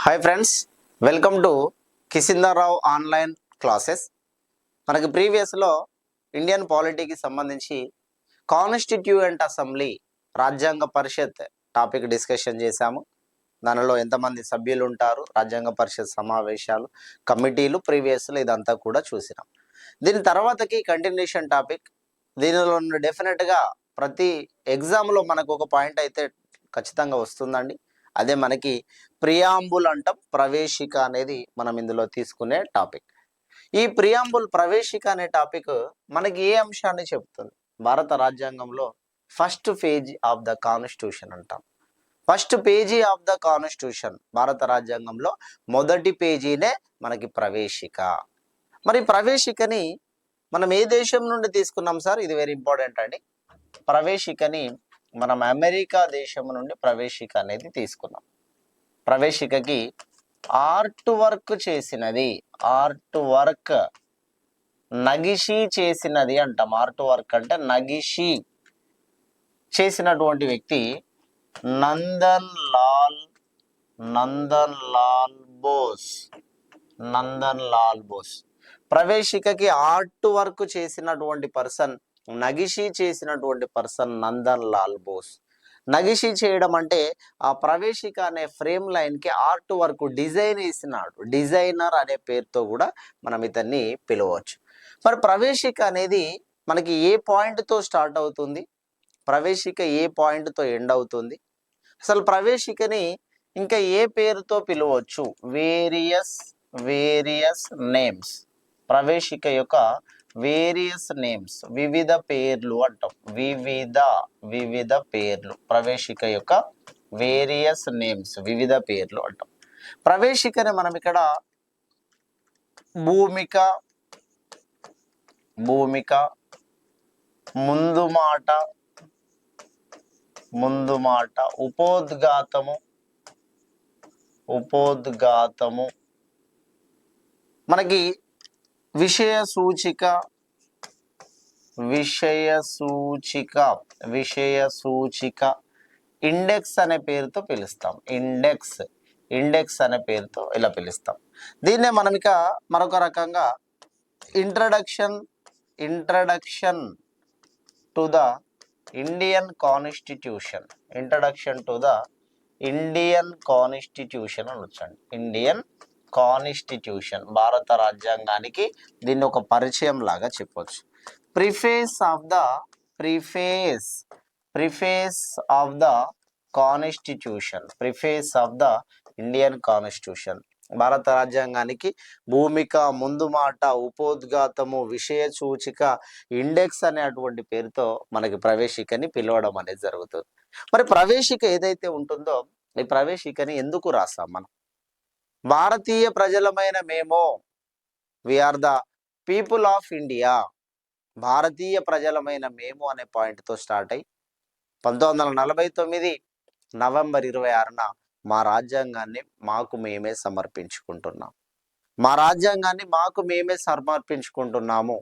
Hi friends welcome to కిసిందారావు online classes మనకి ప్రీవియస్లో ఇండియన్ పాలిటీకి సంబంధించి కాన్స్టిట్యూయెంట్ అసెంబ్లీ రాజ్యాంగ పరిషత్ టాపిక్ డిస్కషన్ చేశాము. దానిలో ఎంతమంది సభ్యులు ఉంటారు రాజ్యాంగ పరిషత్ సమావేశాలు కమిటీలు ప్రీవియస్లో ఇదంతా కూడా చూసినాం. దీని తర్వాతకి కంటిన్యూషన్ టాపిక్ దీనిలో డెఫినెట్గా ప్రతి ఎగ్జామ్లో మనకు ఒక పాయింట్ అయితే ఖచ్చితంగా వస్తుందండి. అదే మనకి ప్రియాంబుల్ అంటాం ప్రవేశిక అనేది మనం ఇందులో తీసుకునే టాపిక్. ఈ ప్రియాంబుల్ ప్రవేశిక అనే టాపిక్ మనకి ఏ అంశాన్ని చెప్తుంది భారత రాజ్యాంగంలో first page of the constitution అంటాం. First page of the constitution భారత రాజ్యాంగంలో మొదటి పేజీనే మనకి ప్రవేశిక. మరి ప్రవేశికని మనం ఏ దేశం నుండి తీసుకున్నాం సార్? ఇది వెరీ ఇంపార్టెంట్ అండి. ప్రవేశికని మనం అమెరికా దేశం నుండి ప్రవేశిక అనేది తీసుకున్నాం. ప్రవేశికకి ఆర్ట్ వర్క్ చేసినది ఆర్ట్ వర్క్ నగిషి చేసినది అంటాం. ఆర్ట్ వర్క్ అంటే నగిషి చేసినటువంటి వ్యక్తి నందన్ లాల్ నందన్ లాల్ బోస్ నందన్ లాల్ బోస్. ప్రవేశికకి ఆర్ట్ వర్క్ చేసినటువంటి పర్సన్ నగిషి చేసినటువంటి పర్సన్ నందన్ లాల్ బోస్. నగిషి చేయడం అంటే ఆ ప్రవేశిక అనే ఫ్రేమ్ లైన్కి ఆర్ట్ వర్క్ డిజైన్ వేసినాడు. డిజైనర్ అనే పేరుతో కూడా మనం ఇతన్ని పిలవచ్చు. మరి ప్రవేశిక అనేది మనకి ఏ పాయింట్తో స్టార్ట్ అవుతుంది? ప్రవేశిక ఏ పాయింట్తో ఎండ్ అవుతుంది? అసలు ప్రవేశికని ఇంకా ఏ పేరుతో పిలవచ్చు? Various various names. ప్రవేశిక యొక్క వేరియస్ నేమ్స్ వివిధ పేర్లు అంటాం. వివిధ వివిధ పేర్లు. ప్రవేశిక యొక్క వేరియస్ నేమ్స్ వివిధ పేర్లు అంటాం. ప్రవేశికని మనం ఇక్కడ భూమిక భూమిక ముందు మాట ముందు మాట ఉపోద్ఘాతము ఉపోద్ఘాతము. మనకి విషయ సూచిక విషయ సూచిక విషయ సూచిక ఇండెక్స్ అనే పేరుతో పిలుస్తాం. ఇండెక్స్. ఇండెక్స్ అనే పేరుతో ఇలా పిలుస్తాం. దీన్నే మనం ఇక మరొక రకంగా introduction introduction to the Indian constitution. Introduction to the Indian constitution అని వచ్చండి ఇండియన్ కాన్స్టిట్యూషన్ భారత రాజ్యాంగానికి దీన్ని ఒక పరిచయం లాగా చెప్పొచ్చు. Preface of the preface preface of the constitution preface of the Indian constitution. భారత రాజ్యాంగానికి భూమిక ముందు మాట ఉపోద్ఘాతము విషయ సూచిక ఇండెక్స్ అనేటువంటి పేరుతో మనకి ప్రవేశికని పిలవడం అనేది జరుగుతుంది. మరి ప్రవేశిక ఏదైతే ఉంటుందో ఈ ప్రవేశికని ఎందుకు రాస్తాం మనం? భారతీయ ప్రజలమైన మేము are the people of India భారతీయ ప్రజలమైన మేము అనే పాయింట్తో స్టార్ట్ అయ్యి పంతొమ్మిది వందల నలభై తొమ్మిది నవంబర్ ఇరవై ఆరున మా రాజ్యాంగాన్ని మాకు మేమే సమర్పించుకుంటున్నాం. మా రాజ్యాంగాన్ని మాకు మేమే సమర్పించుకుంటున్నాము.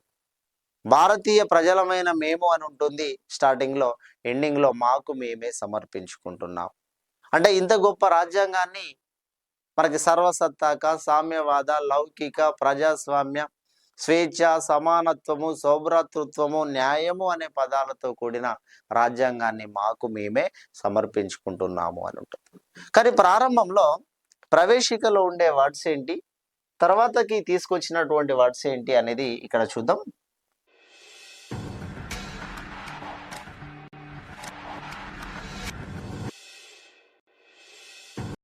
భారతీయ ప్రజలమైన మేము అని ఉంటుంది స్టార్టింగ్లో ఎండింగ్లో మాకు మేమే సమర్పించుకుంటున్నాం. అంటే ఇంత గొప్ప రాజ్యాంగాన్ని మనకి సర్వసత్తాక సామ్యవాద లౌకిక ప్రజాస్వామ్య స్వేచ్ఛ సమానత్వము సౌభ్రాతృత్వము న్యాయము అనే పదాలతో కూడిన రాజ్యాంగాన్ని మాకు మేమే సమర్పించుకుంటున్నాము అని ఉంటుంది. కానీ ప్రారంభంలో ప్రవేశికలో ఉండే వర్డ్స్ ఏంటి? తర్వాతకి తీసుకొచ్చినటువంటి వర్డ్స్ ఏంటి అనేది ఇక్కడ చూద్దాం.